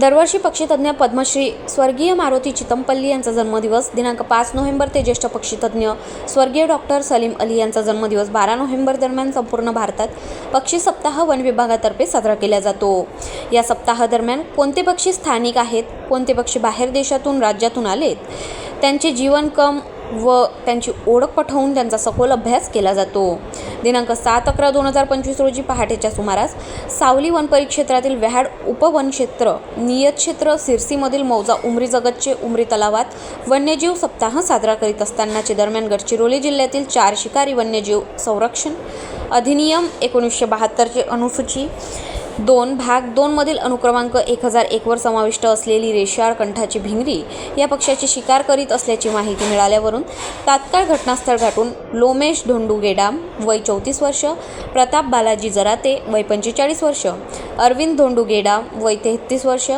दरवर्षी पक्षीतज्ञ पद्मश्री स्वर्गीय मारुती चितमपल्ली यांचा जन्मदिवस दिनांक पाच नोव्हेंबर ते ज्येष्ठ पक्षीतज्ञ स्वर्गीय डॉक्टर सलीम अली यांचा जन्मदिवस बारा नोव्हेंबर दरम्यान संपूर्ण भारतात पक्षी सप्ताह वन विभागातर्फे साजरा केला जातो. या सप्ताहादरम्यान कोणते पक्षी स्थानिक आहेत कोणते पक्षी बाहेर देशातून राज्यातून आलेत त्यांचे जीवनकम व त्यांची ओळख पटवून त्यांचा सखोल अभ्यास केला जातो. दिनांक सात अकरा दोन हजार पंचवीस रोजी पहाटेच्या सुमारास सावली वन परिक्षेत्रातील व्याहाड उपवनक्षेत्र नियत क्षेत्र सिरसीमधील मौजा उमरी जगतचे उमरी तलावात वन्यजीव सप्ताह साजरा करीत असतानाचे दरम्यान गडचिरोली जिल्ह्यातील चार शिकारी वन्यजीव संरक्षण अधिनियम एकोणीसशे बहात्तरचे अनुसूची दोन भाग दोनमधील अनुक्रमांक एक हजार एकवर समाविष्ट असलेली रेशाळ कंठाची भिंगरी या पक्षाची शिकार करीत असल्याची माहिती मिळाल्यावरून तात्काळ घटनास्थळ गाठून लोमेश धोंडू गेडाम वय चौतीस वर्ष प्रताप बालाजी जराते वय पंचेचाळीस वर्ष अरविंद धोंडू गेडाम वय तेहतीस वर्ष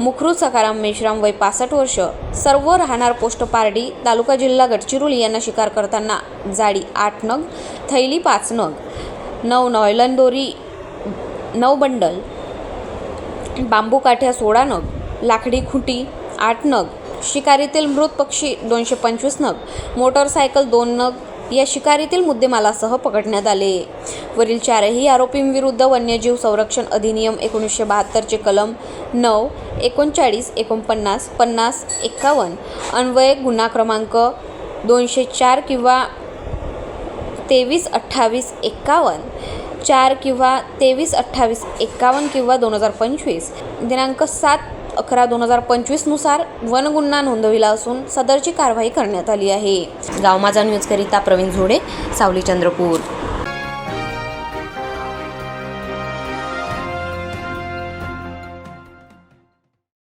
मुखरू सकाराम मेश्राम वय पासष्ट वर्ष सर्व राहणार पोस्ट पारडी तालुका जिल्हा गडचिरोली यांना शिकार करताना जाडी आठ नग थैली पाच नग नऊ नॉयलन दोरी नऊ बंडल बांबू काठ्या सोळा नग लाकडी खुटी आठ नग शिकारीतील मृत पक्षी दोनशे पंचवीस नग मोटरसायकल दोन नग या शिकारीतील मुद्देमालासह पकडण्यात आले. वरील चारही आरोपींविरुद्ध वन्यजीव संरक्षण अधिनियम एकोणीसशे बहात्तरचे कलम नऊ एकोणचाळीस एकोणपन्नास पन्नास एक्कावन्न अन्वये गुन्हा क्रमांक दोनशे चार किंवा तेवीस अठ्ठावीस एक्कावन्न चार किंवा तेवीस अठ्ठावीस एक्कावन्न किंवा दोन हजार पंचवीस. दिनांक सात अकरा दोन हजार पंचवीसनुसार वन गुन्हा नोंदविला असून सदरची कारवाई करण्यात आली आहे. गाव माझा न्यूजकरिता प्रवीण झोडे सावली चंद्रपूर.